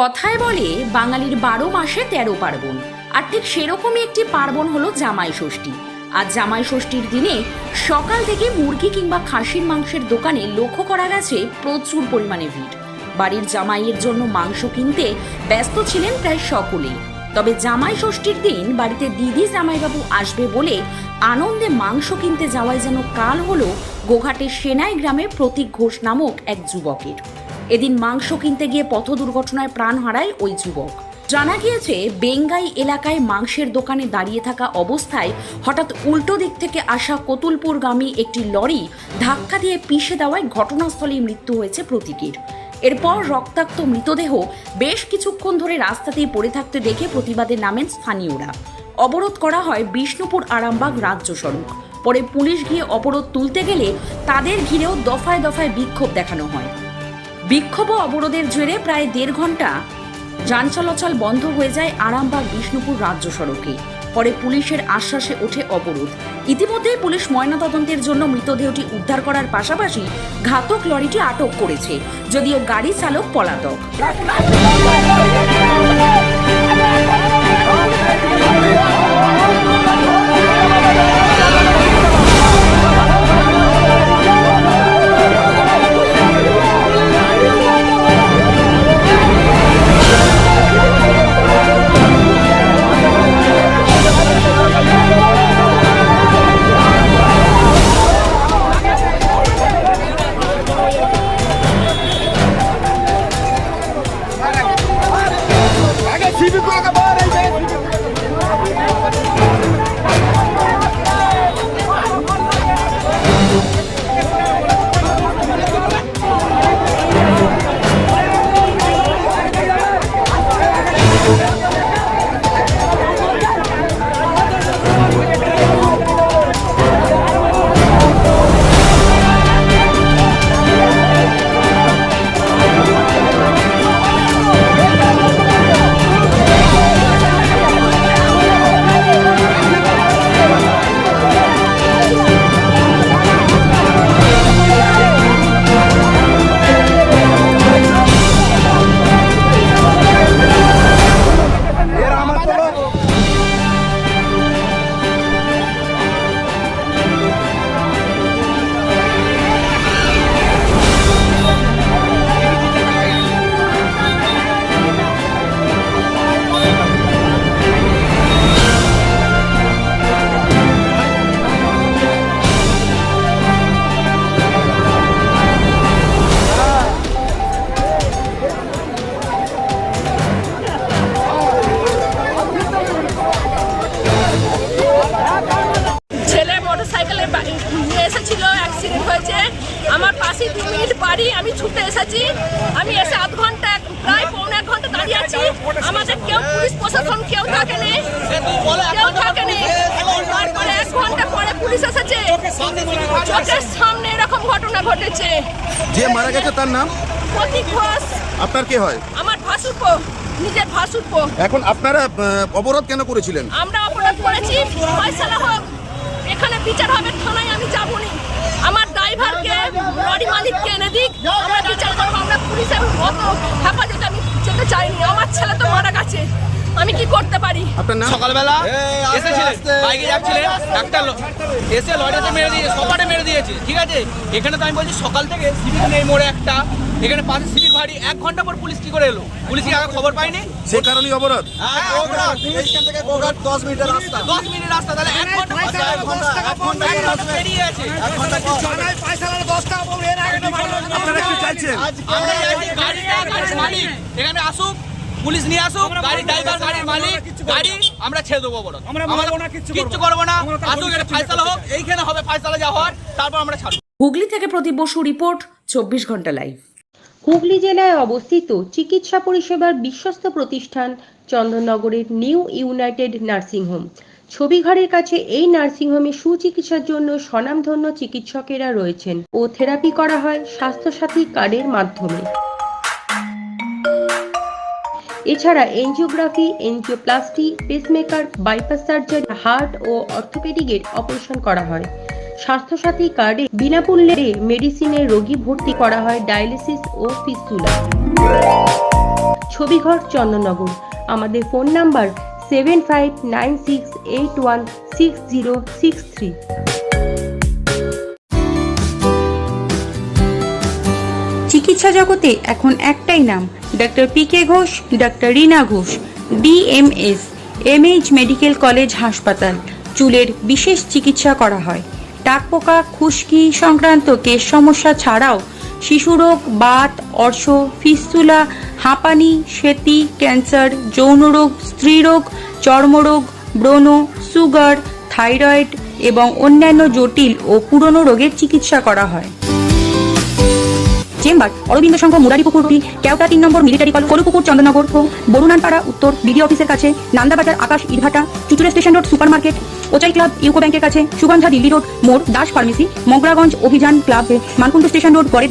কথায় বলে, বাঙালির বারো মাসে তেরো পার্বণ। আর ঠিক সেরকমই একটি পার্বণ হলো জামাই ষষ্ঠী। আর জামাই ষষ্ঠীর দিনে সকাল থেকে মুরগি কিংবা খাসির মাংসের দোকানে লক্ষ্য করা গেছে প্রচুর পরিমাণে ভিড়। বাড়ির জামাইয়ের জন্য মাংস কিনতে ব্যস্ত ছিলেন প্রায় সকলেই। তবে জামাই ষষ্ঠীর দিন বাড়িতে দিদি জামাইবাবু আসবে বলে আনন্দে মাংস কিনতে যাওয়ায় যেন কাল হলো গোঘাটের সেনাই গ্রামে প্রতীক ঘোষ নামক এক যুবকের। এদিন মাংস কিনতে গিয়ে পথ দুর্ঘটনায় প্রাণ হারায় ওই যুবক। জানা গিয়েছে, বেঙ্গাই এলাকায় মাংসের দোকানে দাঁড়িয়ে থাকা অবস্থায় হঠাৎ উল্টো দিক থেকে আসা কতুলপুরগামী একটি লরি ধাক্কা দিয়ে পিষে দেওয়ায় ঘটনাস্থলেই মৃত্যু হয়েছে প্রতীকীর। এরপর রক্তাক্ত মৃতদেহ বেশ কিছুক্ষণ ধরে রাস্তাতেই পড়ে থাকতে দেখে প্রতিবাদে নামেন স্থানীয়রা। অবরোধ করা হয় বিষ্ণুপুর আরামবাগ রাজ্য সড়ক। পরে পুলিশ গিয়ে অবরোধ তুলতে গেলে তাদের ঘিরেও দফায় দফায় বিক্ষোভ দেখানো হয়। বিক্ষোভ অবরোধের জেরে প্রায় দেড় ঘণ্টা যান চলাচল বন্ধ হয়ে যায় আরামবাগ বিষ্ণুপুর রাজ্য সড়কে। পরে পুলিশের আশ্বাসে ওঠে অবরোধ। ইতিমধ্যেই পুলিশ ময়নাতদন্তের জন্য মৃতদেহটি উদ্ধার করার পাশাপাশি ঘাতক লরিটি আটক করেছে। যদিও গাড়ি চালক পলাতক। এসেছিল অ্যাক্সিডেন্ট হয়েছে। আমার পাশে দু মিনিট বাড়ি আমি ছুটে এসেছি। আমি এসে আধ ঘণ্টা প্রায় পৌনে এক ঘণ্টা দাঁড়িয়ে আছি। আমাদের কেউ পুলিশ প্রশাসন কেউ থাকে নেই কেউ থাকে নেই তারপরে এক ঘণ্টা পরে পুলিশ এসেছে। চোখের সামনে এরকম ঘটনা ঘটেছে। যে মারা গেছে তার নাম? প্রতীক ঘোষ। আপনার কে হয়? আমার ভাসুরপো নিজের ভাসুরপো এখন আপনারা অবরোধ কেন করেছিলেন? আমরা অপরাধ করেছি। ফয়সালা হোক এখানে বিচার হবে থানায় আমি যাবনি। আমার ড্রাইভারকে লরি মালিককে এনে দিক আমরা বিচার করব আমরা পুলিশের অত হেফাজতে আমি যেতে চাইনি আমার ছেলে তো মারা গেছে। আমি কি করতে পারি? আপনার নাম? সকালবেলা এসেছিলেন বাইকে যাচ্ছিলেন একটা এসে লরিতে মেরে দিয়ে সপাটে মেরে দিয়েছে ঠিক আছে? এখানে তো আমি বলছি সকাল থেকে সিভিক নেই মোড়ে একটা। এখানে পাশে সিভিক ভাড়ি এক ঘণ্টা পর পুলিশ কি করে এলো? পুলিশ কি আগে খবর পায়নি? সেই কারণেই অবরোধ। এইখান থেকে গোঘাট দশ মিনিটের রাস্তা। দশ মিনিট রাস্তা তাহলে এক ঘণ্টা পর এক ঘণ্টা এক ঘণ্টা এক ঘণ্টা পেরিয়ে আছে এক ঘণ্টা পর। আপনারা কি চাইছেন? আমরা চাইছি গাড়ি গাড়ির মালিক। এখানে আসুক পুলিশ নিয়ে আসুক গাড়ির ড্রাইভার গাড়ির মালিক গাড়ি আমরা ছেড়ে দেবো বড় আমরা কিচ্ছু করব না। আসুক এটা ফাইসালা হোক এইখানে হবে ফাইসালা যা হওয়ার তারপর আমরা ছাড়বো। হুগলি থেকে প্রদীপ বসু রিপোর্ট চব্বিশ ঘণ্টা লাইভ হুগলি জেলায় অবস্থিত চিকিৎসা পরিষেবার বিশ্বস্ত প্রতিষ্ঠান চন্দননগরের নিউ ইউনাইটেড নার্সিং হোম। ছবিঘরের কাছে এই নার্সিংহোমে সুচিকিৎসার জন্য স্বনামধন্য চিকিৎসকেরা রয়েছেন ও থেরাপি করা হয় স্বাস্থ্যসাথী কার্ডের মাধ্যমে। এছাড়া angiography, angioplasty, pacemaker, bypass surgery, heart ও অর্থোপেডিকের অপারেশন করা হয়। স্বাস্থ্যসাথী কার্ডে বিনামূল্যে মেডিসিনে রোগী ভর্তি করা হয় ডায়ালিসিস ও ফিস্তুলা। ছবিঘর চন্দননগর। আমাদের phone number seven five nine six eight one six zero six three. চিকিৎসা জগতে এখন একটাই নাম doctor P K Ghosh doctor Rina Ghosh DMS MH medical college হাসপাতাল, চুলের বিশেষ চিকিৎসা করা হয়। টাকপোকা খুশকি সংক্রান্ত কেশ সমস্যা ছাড়াও শিশুরোগ বাত, অর্শ, ফিস্তুলা, হাঁপানি, সেতি, ক্যান্সার যৌনরোগ স্ত্রীরোগ চর্মরোগ ব্রণ, সুগার, থাইরয়েড এবং অন্যান্য জটিল ও পুরনো রোগের চিকিৎসা করা হয়। চেম্বার, অরবিন্দ সংঘ মুরারিপুকুরটি কেওটা তিন নম্বর মিলিটারি কল কলুপুকুর চন্দ্রনগর বরুণানপাড়া, উত্তর বিডি অফিসের কাছে, নান্দাবাজার, আকাশ, ইটভাটা, Chuchura station road super market ওচাই club, UCO ব্যাংকের কাছে, সুগন্ধা দিল্লি রোড, মোড়, দাস ফার্মেসি, মগরাগঞ্জ অভিযান ক্লাব মানকুণ্ড স্টেশন রোড পরের